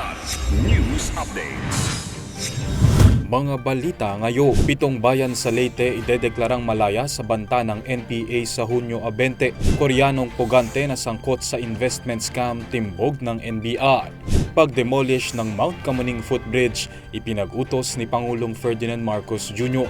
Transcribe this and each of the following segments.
Kilat News Updates. Mga balita ngayon, pitong bayan sa Leyte idedeklarang malaya sa banta ng NPA sa Hunyo 20. Koreanong pugante na sangkot sa investment scam timbog ng NBI. Pag-demolish ng Mount Kamuning Footbridge, ipinag-utos ni Pangulong Ferdinand Marcos Jr.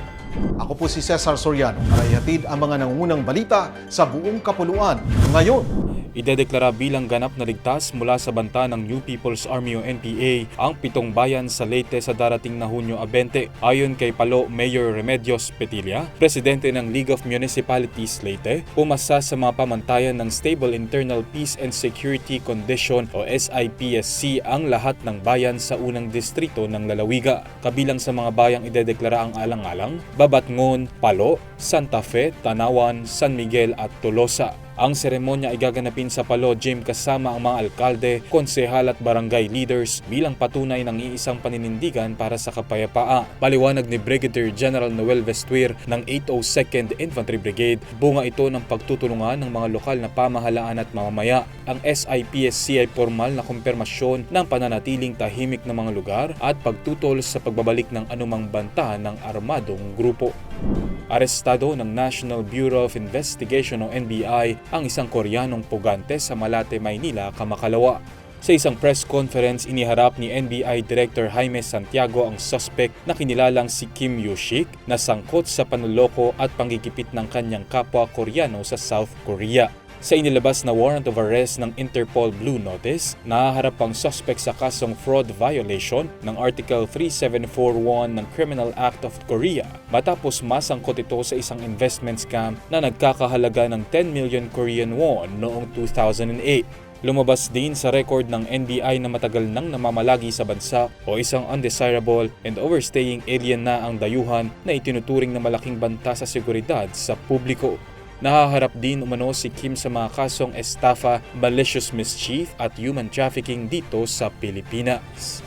Ako po si Cesar Soriano para ihatid ang mga nangungunang balita sa buong kapuluan ngayon. Idedeklara bilang ganap na ligtas mula sa banta ng New People's Army o NPA ang pitong bayan sa Leyte sa darating na Hunyo 20. Ayon kay Palo Mayor Remedios Petilla, presidente ng League of Municipalities Leyte, pumasa sa mga pamantayan ng Stable Internal Peace and Security Condition o SIPSC ang lahat ng bayan sa unang distrito ng Lalawiga. Kabilang sa mga bayang idedeklara ang alang-alang, Babatngon, Palo, Santa Fe, Tanawan, San Miguel at Tolosa. Ang seremonya ay gaganapin sa Palo Gym kasama ang mga alkalde, konsehal at barangay leaders bilang patunay ng iisang paninindigan para sa kapayapaa. Paliwanag ni Brigadier General Noel Vestuir ng 802nd Infantry Brigade, bunga ito ng pagtutulungan ng mga lokal na pamahalaan at mamamaya. Ang SIPSC ay formal na kumpirmasyon ng pananatiling tahimik ng mga lugar at pagtutol sa pagbabalik ng anumang banta ng armadong grupo. Arestado ng National Bureau of Investigation o NBI ang isang Koreanong pugante sa Malate, Maynila, Kamakalawa. Sa isang press conference, iniharap ni NBI Director Jaime Santiago ang suspect na kinilalang si Kim Yushik na sangkot sa panuloko at panggigipit ng kanyang kapwa Koreano sa South Korea. Sa inilabas na warrant of arrest ng Interpol Blue Notice, nahaharap ang suspect sa kasong fraud violation ng Article 3741 ng Criminal Act of Korea matapos masangkot ito sa isang investment scam na nagkakahalaga ng 10 million Korean won noong 2008. Lumabas din sa record ng NBI na matagal nang namamalagi sa bansa o isang undesirable and overstaying alien na ang dayuhan na itinuturing na malaking banta sa seguridad sa publiko. Nahaharap din umano si Kim sa mga kasong estafa, malicious mischief at human trafficking dito sa Pilipinas.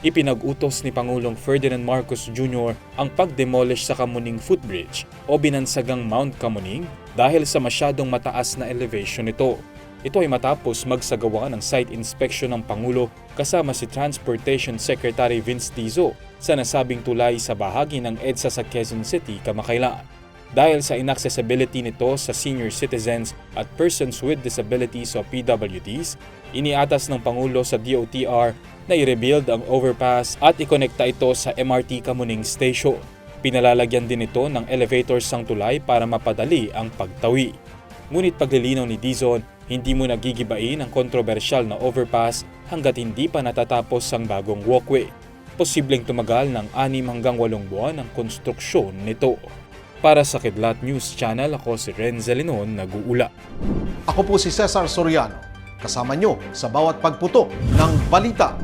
Ipinag-utos ni Pangulong Ferdinand Marcos Jr. ang pag-demolish sa Kamuning Footbridge o binansagang Mount Kamuning dahil sa masyadong mataas na elevation nito. Ito ay matapos magsagawa ng site inspection ng Pangulo kasama si Transportation Secretary Vince Tizo sa nasabing tulay sa bahagi ng EDSA sa Quezon City, Kamakailan. Dahil sa inaccessibility nito sa senior citizens at persons with disabilities o PWDs, iniatas ng Pangulo sa DOTR na i-rebuild ang overpass at ikonekta ito sa MRT Kamuning Station. Pinalalagyan din ito ng elevators sang tulay para mapadali ang pagtawi. Ngunit paglilinaw ni Dizon, hindi mo nagigibain ang kontrobersyal na overpass hanggat hindi pa natatapos ang bagong walkway. Posibleng tumagal ng 6 hanggang 8 buwan ang konstruksyon nito. Para sa Kidlat News Channel, ako si Renzel Linon, nag-uula. Ako po si Cesar Soriano. Kasama nyo sa bawat pagputo ng balita.